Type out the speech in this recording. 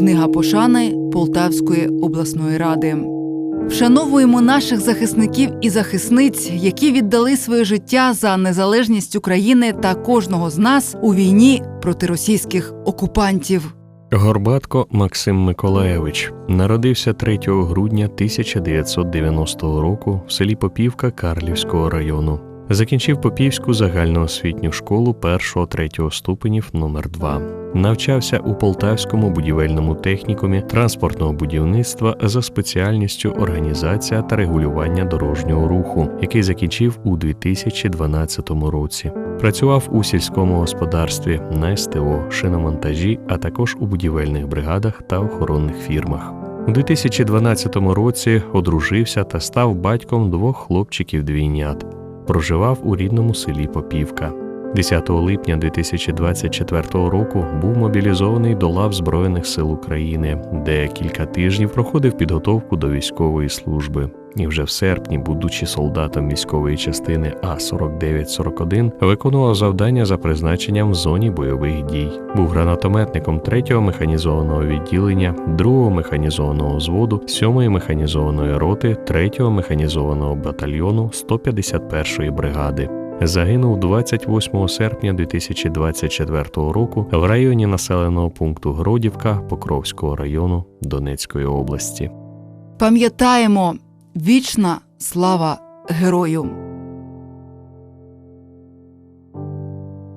Книга пошани Полтавської обласної ради. Вшановуємо наших захисників і захисниць, які віддали своє життя за незалежність України та кожного з нас у війні проти російських окупантів. Горбатко Максим Миколаєвич народився 3 грудня 1990 року в селі Попівка Карлівського району. Закінчив Попівську загальноосвітню школу 1-3 ступенів номер 2 Навчався у Полтавському будівельному технікумі транспортного будівництва за спеціальністю організація та регулювання дорожнього руху, який закінчив у 2012 році. Працював у сільському господарстві на СТО, шиномонтажі, а також у будівельних бригадах та охоронних фірмах. У 2012 році одружився та став батьком двох хлопчиків-двійнят. Проживав у рідному селі Попівка. 10 липня 2024 року був мобілізований до лав Збройних сил України, де кілька тижнів проходив підготовку до військової служби. І вже в серпні, будучи солдатом військової частини А 4941 виконував завдання за призначенням в зоні бойових дій. Був гранатометником 3-го механізованого відділення, 2-го механізованого взводу, 7-ї механізованої роти, 3-го механізованого батальйону 151-ї бригади. Загинув 28 серпня 2024 року в районі населеного пункту Гродівка Покровського району Донецької області. Пам'ятаємо вічна слава герою!